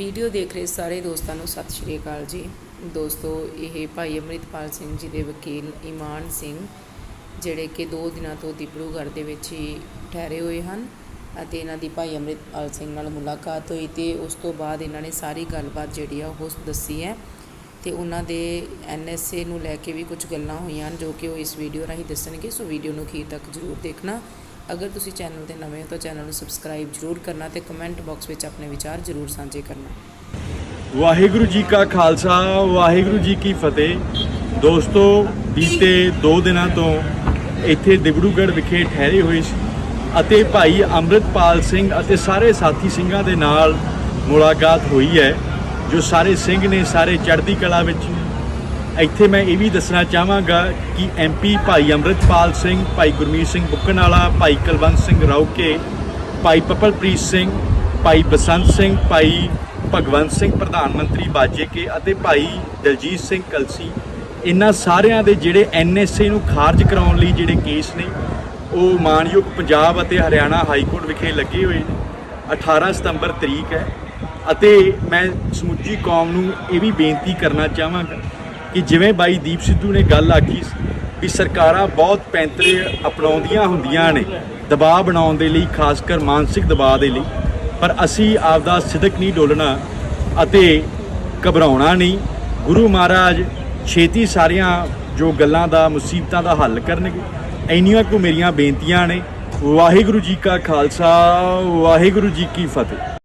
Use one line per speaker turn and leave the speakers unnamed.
Video ਦੇਖ ਰਹੇ ਸਾਰੇ ਦੋਸਤਾਂ ਨੂੰ ਸਤਿ ਸ਼੍ਰੀ ਅਕਾਲ ਜੀ। ਦੋਸਤੋ, ਇਹ ਭਾਈ ਅੰਮ੍ਰਿਤਪਾਲ ਸਿੰਘ ਜੀ ਦੇ ਵਕੀਲ ਇਮਾਨ ਸਿੰਘ, ਜਿਹੜੇ ਕਿ 2 ਦਿਨਾਂ ਤੋਂ ਦਿਬਰੂਗੜ੍ਹ ਦੇ ਵਿੱਚ ਹੀ ਠਹਿਰੇ ਹੋਏ ਹਨ ਅਤੇ ਇਹਨਾਂ ਦੀ ਭਾਈ ਅੰਮ੍ਰਿਤਪਾਲ ਸਿੰਘ ਨਾਲ ਮੁਲਾਕਾਤ ਹੋਈ ਤੇ ਉਸ ਤੋਂ ਬਾਅਦ ਇਹਨਾਂ ਨੇ ਸਾਰੀ ਗੱਲਬਾਤ ਜਿਹੜੀ ਆ ਉਹ ਦੱਸੀ ਹੈ ਤੇ ਉਹਨਾਂ ਦੇ ਐਨਐਸਏ ਨੂੰ ਲੈ ਕੇ ਵੀ ਕੁਝ ਗੱਲਾਂ ਹੋਈਆਂ ਹਨ ਜੋ ਕਿ ਉਹ ਇਸ ਵੀਡੀਓ ਰਾਹੀਂ ਦੱਸਣਗੇ, ਸੋ ਵੀਡੀਓ ਨੂੰ ਅਖੀਰ ਤੱਕ ਜ਼ਰੂਰ ਦੇਖਣਾ। ਅਗਰ ਤੁਸੀਂ ਚੈਨਲ ਤੇ ਨਵੇਂ ਹੋ ਤਾਂ ਚੈਨਲ ਨੂੰ ਸਬਸਕ੍ਰਾਈਬ ਜ਼ਰੂਰ ਕਰਨਾ ਤੇ ਕਮੈਂਟ ਬਾਕਸ ਵਿੱਚ ਆਪਣੇ ਵਿਚਾਰ ਜ਼ਰੂਰ ਸਾਂਝੇ ਕਰਨਾ।
ਵਾਹਿਗੁਰੂ ਜੀ ਕਾ ਖਾਲਸਾ, ਵਾਹਿਗੁਰੂ ਜੀ ਕੀ ਫਤਿਹ। ਦੋਸਤੋ, ਬੀਤੇ 2 ਦਿਨਾਂ ਤੋਂ ਇੱਥੇ ਦਿਬੜੂਗੜ੍ਹ ਵਿਖੇ ਠਹਿਰੇ ਹੋਏ ਸੀ ਅਤੇ ਭਾਈ ਅੰਮ੍ਰਿਤਪਾਲ ਸਿੰਘ ਅਤੇ ਸਾਰੇ ਸਾਥੀ ਸਿੰਘਾਂ ਦੇ ਨਾਲ ਮੁਲਾਕਾਤ ਹੋਈ ਹੈ, ਜੋ ਸਾਰੇ ਸਿੰਘ ਨੇ ਸਾਰੇ ਚੜ੍ਹਦੀ ਕਲਾ ਵਿੱਚ ਇੱਥੇ ਮੈਂ ਇਹ ਵੀ ਦੱਸਣਾ ਚਾਹਾਂਗਾ ਕਿ ਐਮਪੀ ਭਾਈ ਅੰਮ੍ਰਿਤਪਾਲ ਸਿੰਘ, ਭਾਈ ਗੁਰਮੀਤ ਸਿੰਘ ਬੁੱਕਣਾਲਾ ਭਾਈ ਕੁਲਵੰਤ ਸਿੰਘ ਰੌਕੇ, ਭਾਈ ਪਪਲਪ੍ਰੀਤ ਸਿੰਘ, ਭਾਈ ਬਸੰਤ ਸਿੰਘ, ਭਾਈ ਭਗਵੰਤ ਸਿੰਘ, ਪ੍ਰਧਾਨ ਮੰਤਰੀ ਬਾਜੇ ਕੇ ਅਤੇ ਭਾਈ ਦਲਜੀਤ ਸਿੰਘ ਕਲਸੀ। ਇਹਨਾਂ ਸਾਰਿਆਂ ਦੇ ਜਿਹੜੇ ਐਨਐਸਏ ਨੂੰ ਖਾਰਜ ਕਰਾਉਣ ਲਈ ਜਿਹੜੇ ਕੇਸ ਨੇ, ਉਹ ਮਾਨਯੋਗ ਪੰਜਾਬ ਅਤੇ ਹਰਿਆਣਾ ਹਾਈ ਕੋਰਟ ਵਿਖੇ ਲੱਗੇ ਹੋਏ ਨੇ। 18 ਸਤੰਬਰ ਤਰੀਕ ਹੈ ਅਤੇ ਮੈਂ ਸਮੁੱਚੀ ਕੌਮ ਨੂੰ ਇਹ ਵੀ ਬੇਨਤੀ ਕਰਨਾ ਚਾਹਾਂਗਾ ਕਿ ਜਿਵੇਂ ਬਾਈ ਦੀਪ ਸਿੱਧੂ ਨੇ ਗੱਲ ਆਖੀ ਵੀ ਸਰਕਾਰਾਂ ਬਹੁਤ ਪੈਂਤਰੇ ਅਪਣਾਉਂਦੀਆਂ ਹੁੰਦੀਆਂ ਨੇ, ਦਬਾਅ ਬਣਾਉਣ ਦੇ ਲਈ ਖਾਸ ਕਰ ਮਾਨਸਿਕ ਦਬਾਅ ਦੇ ਲਈ, ਪਰ ਅਸੀਂ ਆਪਦਾ ਸਿਦਕ ਨਹੀਂ ਡੋਲਣਾ ਅਤੇ ਘਬਰਾਉਣਾ ਨਹੀਂ। ਗੁਰੂ ਮਹਾਰਾਜ ਛੇਤੀ ਸਾਰੀਆਂ ਜੋ ਗੱਲਾਂ ਦਾ, ਮੁਸੀਬਤਾਂ ਦਾ ਹੱਲ ਕਰਨਗੇ। ਇੰਨੀਆਂ ਕੁ ਮੇਰੀਆਂ ਬੇਨਤੀਆਂ ਨੇ। ਵਾਹਿਗੁਰੂ ਜੀ ਕਾ ਖਾਲਸਾ, ਵਾਹਿਗੁਰੂ ਜੀ ਕੀ ਫਤਿਹ।